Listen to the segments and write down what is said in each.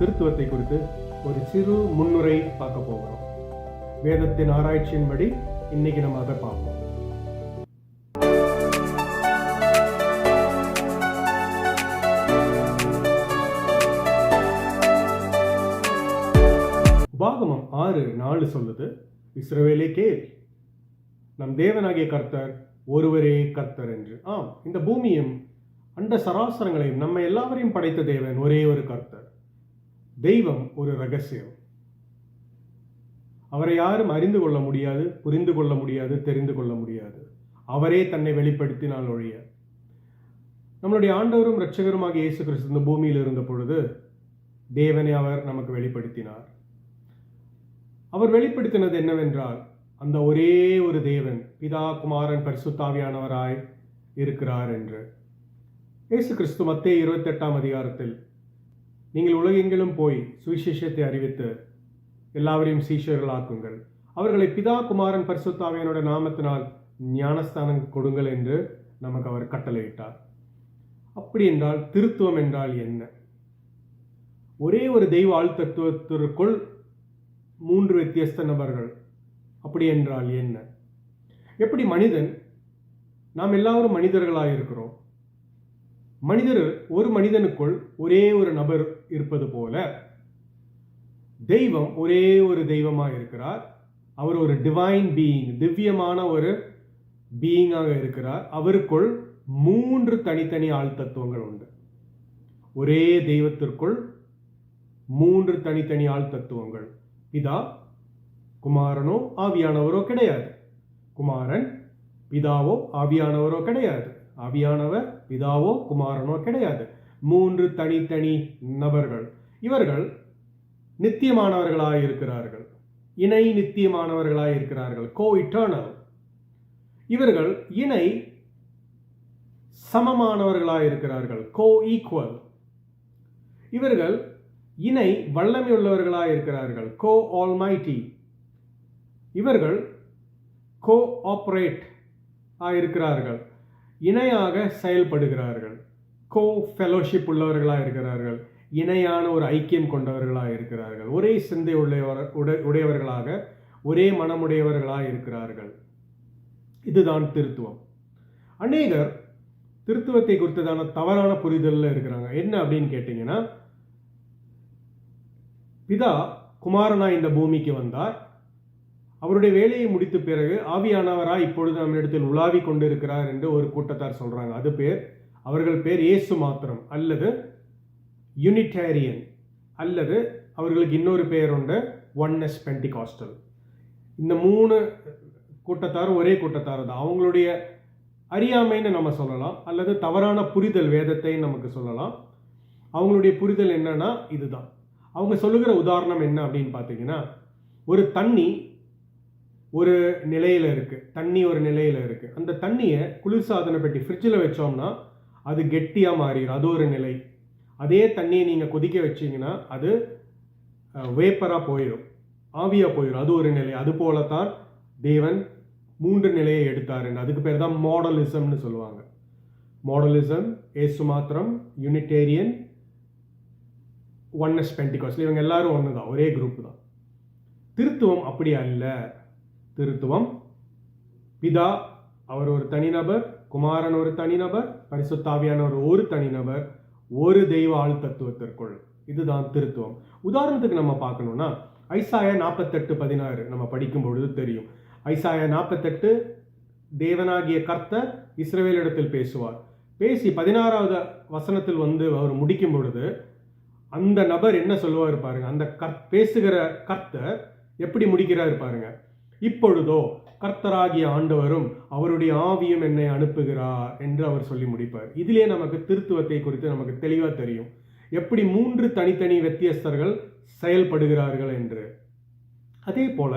திருத்துவத்தை குறித்து ஒரு சிறு முன்னுரை பார்க்க போகிறோம். வேதத்தின் ஆராய்ச்சியின்படி இன்னைக்கு நம்ம அதை பார்ப்போம். உபாகமம் ஆறு நாலு சொல்லுது இஸ்ரவேலே கேள் நம் தேவனாகிய கர்த்தர் ஒருவரே கர்த்தர் என்று. ஆம் இந்த பூமியும் அண்ட சராசரங்களையும் நம்ம எல்லாவரையும் படைத்த தேவன் ஒரே ஒரு கர்த்தர். தெய்வம் ஒரு ரகசியம். அவரை யாரும் அறிந்து கொள்ள முடியாது புரிந்து கொள்ள முடியாது தெரிந்து கொள்ள முடியாது. அவரே தன்னை வெளிப்படுத்தினால் ஒழிய. நம்மளுடைய ஆண்டவரும் இரட்சகருமாக இயேசு கிறிஸ்து இந்த பூமியில் இருந்த பொழுது தேவனை அவர் நமக்கு வெளிப்படுத்தினார். அவர் வெளிப்படுத்தினது என்னவென்றால் அந்த ஒரே ஒரு தேவன் பிதா குமாரன் பரிசுத்தாவியானவராய் இருக்கிறார் என்று. இயேசு கிறிஸ்து மத்திய இருபத்தெட்டாம் அதிகாரத்தில் நீங்கள் உலகெங்கிலும் போய் சுவிசேஷத்தை அறிவித்து எல்லாவரையும் சீஷர்களாக்குங்கள். அவர்களை பிதா குமாரன் பரிசுத்தாவையனோட நாமத்தினால் ஞானஸ்தானம் கொடுங்கள் என்று நமக்கு அவர் கட்டளையிட்டார். அப்படி என்றால் திருத்துவம் என்றால் என்ன? ஒரே ஒரு தெய்வ ஆழ்த்தத்துவத்திற்குள் மூன்று வித்தியஸ்த நபர்கள். அப்படி என்றால் என்ன? எப்படி மனிதன் நாம் எல்லாரும் மனிதர்களாக இருக்கிறோம் மனிதர் ஒரு மனிதனுக்குள் ஒரே ஒரு நபர் இருப்பது போல தெய்வம் ஒரே ஒரு தெய்வமாக இருக்கிறார். அவர் ஒரு டிவைன் பீயிங் திவ்யமான ஒரு பீயிங்காக இருக்கிறார். அவருக்குள் மூன்று தனித்தனி ஆள் தத்துவங்கள் உண்டு. ஒரே தெய்வத்திற்குள் மூன்று தனித்தனி ஆள் தத்துவங்கள் பிதா குமாரனோ ஆவியானவரோ கிடையாது. குமாரன் பிதாவோ ஆவியானவரோ கிடையாது. ஆவியானவர் பிதாவோ குமாரனோ கிடையாது. மூன்று தனித்தனி நபர்கள். இவர்கள் நித்தியமானவர்களாக இருக்கிறார்கள் இணை நித்தியமானவர்களாக இருக்கிறார்கள் கோ இட்டர்னல் இவர்கள் இணை சமமானவர்களாக இருக்கிறார்கள் கோ ஈக்குவல் இவர்கள் இணை வல்லமை இருக்கிறார்கள் கோ ஆல்மைட்டி இவர்கள் கோ ஆப்ரேட் இருக்கிறார்கள் இணையாக செயல்படுகிறார்கள். கோ ஃபெலோஷிப் உள்ளவர்களாக இருக்கிறார்கள் இணையான ஒரு ஐக்கியம் கொண்டவர்களாக இருக்கிறார்கள் ஒரே சிந்தை உடையவர் உடை உடையவர்களாக ஒரே மனமுடையவர்களாக இருக்கிறார்கள் இதுதான் திருத்துவம். அநேகர் திருத்துவத்தை குறித்ததான தவறான புரிதலில் இருக்கிறாங்க. என்ன அப்படின்னு கேட்டிங்கன்னா பிதா குமாரனா இந்த பூமிக்கு வந்தார். அவருடைய வேலையை முடித்த பிறகு ஆவியானவராய் இப்பொழுது நம்மிடத்தில் உலாவி கொண்டிருக்கிறார் என்று ஒரு கூட்டத்தார் சொல்றாங்க. அது பேர் அவர்கள் பேர் இயேசு மாத்திரம் அல்லது யூனிட்டேரியன் அல்லது அவர்களுக்கு இன்னொரு பேர் உண்டு ஒன்னஸ் பென்டிகாஸ்டல் இந்த மூணு கூட்டத்தாரும் ஒரே கூட்டத்தார் தான். அவங்களுடைய அறியாமைன்னு நம்ம சொல்லலாம் அல்லது தவறான புரிதல் வேதத்தை நமக்கு சொல்லலாம். அவங்களுடைய புரிதல் என்னன்னா இதுதான். அவங்க சொல்லுகிற உதாரணம் என்ன அப்படின்னு பார்த்தீங்கன்னா ஒரு தண்ணி ஒரு நிலையில் இருக்குது தண்ணி ஒரு நிலையில் இருக்குது அந்த தண்ணியை குளிர்சாதன பெட்டி ஃப்ரிட்ஜில் வச்சோம்னா அது கெட்டியாக மாறிடும் அது ஒரு நிலை. அதே தண்ணியை நீங்கள் கொதிக்க வச்சிங்கன்னா அது வேப்பராக போயிடும் ஆவியாக போயிடும் அது ஒரு நிலை. அது போல தான் தேவன் மூன்று நிலையை எடுத்தாருன்னு அதுக்கு பேர் தான் மாடலிசம்னு சொல்லுவாங்க. மாடலிசம் ஏசு மாத்திரம் யூனிடேரியன் ஒன்னஸ் பென்டிகாஸ்ட் இவங்க எல்லாரும் ஒன்று தான் ஒரே குரூப் தான். திருத்துவம் அப்படி அல்ல. திருத்துவம் பிதா அவர் ஒரு தனிநபர் குமாரன் ஒரு தனிநபர் பரிசுத்தாவியானவர் ஒரு தனிநபர் ஒரு தெய்வ ஆள் தத்துவத்திற்குள். இதுதான் திருத்துவம். உதாரணத்துக்கு நம்ம பார்க்கணும்னா ஐசாயா நாற்பத்தெட்டு பதினாறு நம்ம படிக்கும் பொழுது தெரியும். ஐசாய நாற்பத்தெட்டு தேவனாகிய கர்த்தர் இஸ்ரவேலிடத்தில் பேசுவார். பேசி பதினாறாவது வசனத்தில் வந்து அவர் முடிக்கும் பொழுது அந்த நபர் என்ன சொல்லுவார் பாருங்க அந்த கர் பேசுகிற கர்த்தர் எப்படி முடிக்கிறார் பாருங்க. இப்பொழுதோ கர்த்தராகிய ஆண்டவரும் அவருடைய ஆவியும் என்னை அனுப்புகிறார் என்று அவர் சொல்லி முடிப்பார். இதிலே நமக்கு திருத்துவத்தை குறித்து நமக்கு தெளிவாக தெரியும். எப்படி மூன்று தனித்தனி வித்தியஸ்தர்கள் செயல்படுகிறார்கள் என்று. அதே போல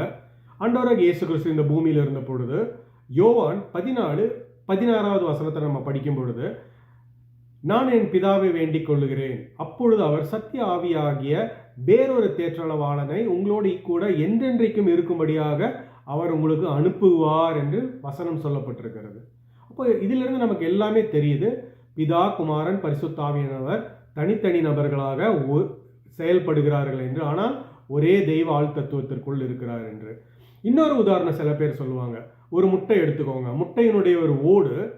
ஆண்டவராக இயேசு கிறிஸ்து இந்த பூமியில் இருந்த பொழுது யோவான் பதினாலு பதினாறாவது வசனத்தை நம்ம படிக்கும் பொழுது நான் என் பிதாவை வேண்டிக் கொள்ளுகிறேன். அப்பொழுது அவர் சத்திய ஆவியாகிய வேறொரு தேற்றளவாளனை உங்களோடு கூட என்றென்றைக்கும் இருக்கும்படியாக அவர் உங்களுக்கு அனுப்புவார் என்று வசனம் சொல்லப்பட்டிருக்கிறது. அப்போ இதிலிருந்து நமக்கு எல்லாமே தெரியுது. பிதா குமாரன் பரிசுத்தாவியானவர் தனித்தனி நபர்களாக ஒ- செயல்படுகிறார்கள் என்று. ஆனால் ஒரே தெய்வ ஆள் தத்துவத்திற்குள் இருக்கிறார் என்று. இன்னொரு உதாரணம் சில பேர் சொல்லுவாங்க. ஒரு முட்டை எடுத்துக்கோங்க. முட்டையினுடைய ஒரு ஓடு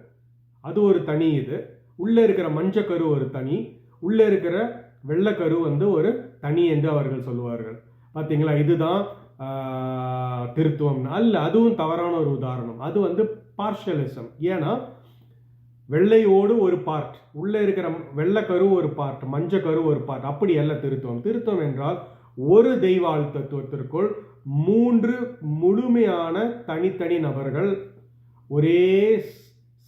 அது ஒரு தனி இது. உள்ளே இருக்கிற மஞ்சக்கரு ஒரு தனி. உள்ளே இருக்கிற வெள்ளைக்கரு வந்து ஒரு தனி என்று அவர்கள் சொல்லுவார்கள். பார்த்தீங்களா? இதுதான் திருத்துவம் அல்ல அதுவும் தவறான ஒரு உதாரணம். அது வந்து பார்ஷலிசம் ஏன்னா வெள்ளையோடு ஒரு பார்ட் உள்ளே இருக்கிற வெள்ளைக்கரு ஒரு பார்ட் மஞ்சக்கரு ஒரு பார்ட் அப்படி அல்ல திருத்துவம். திருத்துவம் என்றால் ஒரு தெய்வாள் தத்துவத்திற்குள் மூன்று முழுமையான தனித்தனி நபர்கள் ஒரே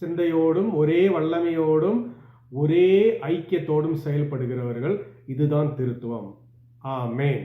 சிந்தையோடும் ஒரே வல்லமையோடும் ஒரே ஐக்கியத்தோடும் செயல்படுகிறவர்கள். இதுதான் திருத்துவம். ஆமேன்.